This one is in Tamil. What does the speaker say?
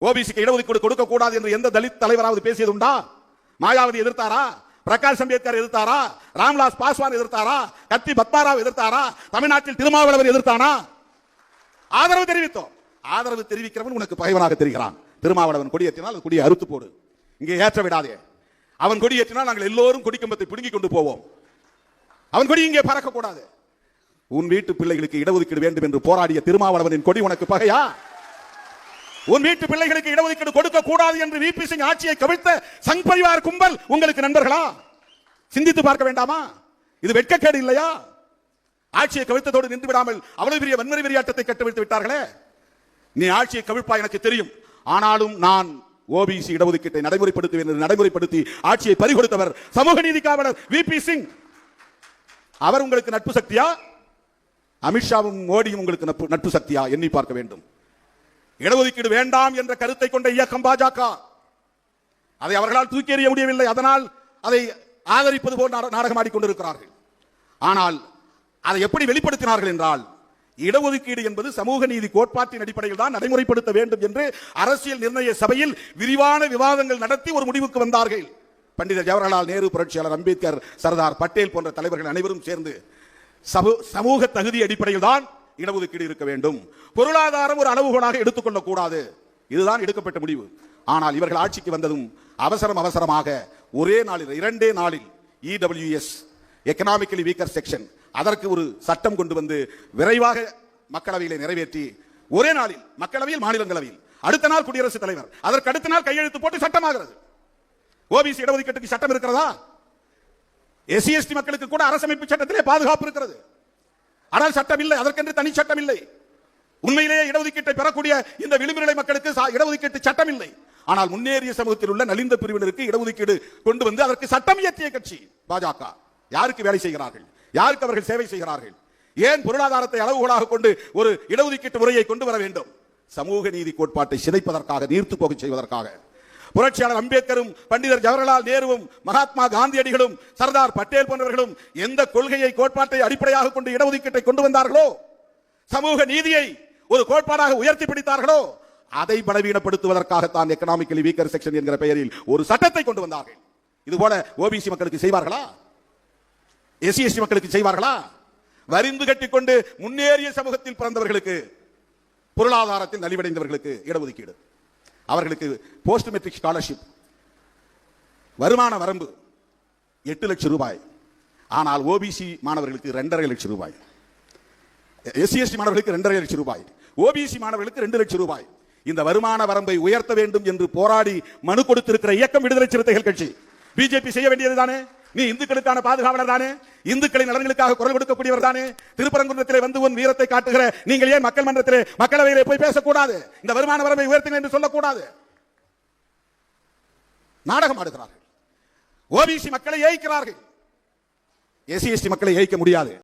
ஓபிசிக்கு இடஒதுக்கீடு கொடுக்க கூடாது என்று எந்த தலித் தலைவராவது பேசியது உண்டா மாயாவதி எதிர்த்தாரா? பிரகாஷ் அம்பேத்கர் எதிர்த்தாரா? ராம்லாஸ் பாஸ்வான் எதிர்த்தாரா? கத்தி பத்மாராவ் எதிர்த்தாரா? தமிழ்நாட்டில் திருமாவளவர் எதிர்த்தானா? ஆதரவு தெரிவித்தோம். ஆதரவு தெரிவிக்கிறவன் உனக்கு பகைவனாக தெரிகிறான். திருமாவளவன் கொடியேற்றினால் அது கொடியை அறுத்து போடு. இங்கே ஏற்ற விடாதே. அவன் கொடியேற்றினால் நாங்கள் எல்லோரும் கொடிக்கம்பத்தை பிடுங்கிக் கொண்டு போவோம். அவன் கொடி இங்கே பறக்கக்கூடாது. உன் வீட்டு பிள்ளைகளுக்கு இடஒதுக்கீடு வேண்டும் என்று போராடிய திருமாவளவனின் கொடி உனக்கு பகையா? உன் வீட்டு பிள்ளைகளுக்கு இடஒதுக்கீடு கொடுக்க கூடாது என்று விபி சிங் ஆட்சியை கவிழ்த்த சங் பரிவார் கும்பல் உங்களுக்கு நண்பர்களா? சிந்தித்து பார்க்க வேண்டாமா? இது வெட்கக்கேடு இல்லையா? ஆட்சியை கவிழ்த்ததோடு நின்று விடாமல் அவ்வளவு பெரிய வன்முறை வெறியாட்டத்தை கட்டவிழ்த்து விட்டார்களே? நீ ஆட்சியை கவிழ்ப்பா எனக்கு தெரியும். ஆனாலும் நான் ஓபிசி இடஒதுக்கீட்டை நடைமுறைப்படுத்துவேன் என்று நடைமுறைப்படுத்தி ஆட்சியை பறிகொடுத்தவர் சமூக நீதி காவலர் விபி சிங். அவர் உங்களுக்கு நட்பு சக்தியா? அமித்ஷாவும் மோடியும் உங்களுக்கு நட்பு நட்பு சக்தியா? எண்ணி பார்க்க வேண்டும். இடஒதுக்கீடு வேண்டாம் என்ற கருத்தை கொண்ட இயக்கம் பாஜக. அதை அவர்களால் தூக்கி எறிய முடியவில்லை. அதனால் அதை ஆதரிப்பது போல் நாடகம் ஆடிக்கொண்டிருக்கிறார்கள். ஆனால் அதை எப்படி வெளிப்படுத்தினார்கள் என்றால் இடஒதுக்கீடு என்பது சமூக நீதி கோட்பாட்டின் அடிப்படையில் தான் நடைமுறைப்படுத்த வேண்டும் என்று அரசியல் நிர்ணய சபையில் விரிவான விவாதங்கள் நடத்தி ஒரு முடிவுக்கு வந்தார்கள். பண்டிதர் ஜவஹர்லால் நேரு புரட்சியாளர் அம்பேத்கர் சர்தார் பட்டேல் போன்ற தலைவர்கள் அனைவரும் சேர்ந்து சமூ- சமூக தகுதி அடிப்படையில் தான் இடஒதுக்கீடு இருக்க வேண்டும். பொருளாதாரம் ஒரு அளவுகோலாக எடுத்துக்கொள்ள கூடாது இதுதான் எடுக்கப்பட்ட முடிவு. ஆனால் இவர்கள் ஆட்சிக்கு வந்ததும் அவசரம் அவசரமாக ஒரே நாளில் இரண்டே நாளில் இடபிள்யூஎஸ் எக்கனாமிக்கலி வீக்கர் செக்ஷன் அதற்கு ஒரு சட்டம் கொண்டு வந்து விரைவாக மக்களவையிலே நிறைவேற்றி ஒரே நாளில் மக்களவையில் மாநிலங்களவையில். அடுத்த நாள் குடியரசுத் தலைவர். அதற்கு அடுத்த நாள் கையெழுத்து போட்டு சட்டமாகிறது. ஓபிசி இடஒதுக்கீட்டுக்கு சட்டம் இருக்கிறதா? எஸ்சி எஸ்டி மக்களுக்கு கூட அரசமைப்பு சட்டத்திலே பாதுகாப்பு இருக்கிறது. ஆனால் சட்டம் இல்லை அதற்கென்று தனி சட்டம் இல்லை உண்மையிலேயே இடஒதுக்கீட்டை பெறக்கூடிய இந்த விளிம்பு நிலை மக்களுக்கு சா- இடஒதுக்கீட்டு சட்டம் இல்லை ஆனால் முன்னேறிய சமூகத்தில் உள்ள நலிந்த பிரிவினருக்கு இடஒதுக்கீடு கொண்டு வந்து அதற்கு சட்டம் இயற்றிய கட்சி பாஜக. யாருக்கு வேலை செய்கிறார்கள்? யாருக்கு அவர்கள் சேவை செய்கிறார்கள்? ஏன் பொருளாதாரத்தை அளவுகோலாக கொண்டு ஒரு இடஒதுக்கீட்டு முறையை கொண்டு வர வேண்டும்? சமூக நீதி கோட்பாட்டை சிதைப்பதற்காக நீர்த்து போக செய்வதற்காக. புரட்சியாளர் அம்பேத்கரும் பண்டிதர் ஜவஹர்லால் நேருவும் மகாத்மா காந்தியடிகளும் சர்தார் பட்டேல் போன்றவர்களும் எந்த கொள்கையை கோட்பாட்டை அடிப்படையாக கொண்டு இடஒதுக்கீட்டை கொண்டு வந்தார்களோ? சமூக நீதியை ஒரு கோட்பாடாக உயர்த்தி பிடித்தார்களோ? அதை பலவீனப்படுத்துவதற்காகத்தான் எக்கனாமிக்கலி வீக்கர் செக்ஷன் என்கிற பெயரில் ஒரு சட்டத்தை கொண்டு வந்தார்கள். இது போல ஓபிசி மக்களுக்கு செய்வார்களா? எஸ்சி எஸ்டி மக்களுக்கு செய்வார்களா? வரிந்து கட்டிக்கொண்டு முன்னேறிய சமூகத்தில் பிறந்தவர்களுக்கு பொருளாதாரத்தில் நலிவடைந்தவர்களுக்கு இடஒதுக்கீடு. அவர்களுக்கு போஸ்ட் மெட்ரிக் ஸ்காலர்ஷிப் வருமான வரம்பு எட்டு லட்சம் ரூபாய். ஆனால் ஓபிசி மாணவர்களுக்கு ரெண்டரை லட்சம் ரூபாய். எஸ்சி எஸ்டி மாணவர்களுக்கு ரெண்டரை லட்சம் ரூபாய். ஓபிசி மாணவர்களுக்கு ரெண்டு லட்சம் ரூபாய். இந்த வருமான வரம்பை உயர்த்த வேண்டும் என்று போராடி மனு கொடுத்திருக்கிற இயக்கம் விடுதலை சிறுத்தைகள் கட்சி. பிஜேபி செய்ய வேண்டியது தானே நீ இந்துக்களுக்கான பாதுகாவலர் தானே? இந்துக்களின் நலன்களுக்காக குரல் கொடுக்கக்கூடியவர் தானே? திருப்பரங்குன்றத்திலே வந்து உன் வீரத்தை காட்டுகிற நீங்கள் ஏன் மக்கள் மன்றத்திலே மக்களவையிலே போய் பேசக்கூடாது? இந்த வருமான வரம்பை உயர்த்துங்க என்று சொல்லக்கூடாது. நாடகம் ஆடுகிறார்கள். ஓபிசி மக்களை ஏய்க்கிறார்கள். எஸ்சி எஸ்டி மக்களை ஏய்க்க முடியாது.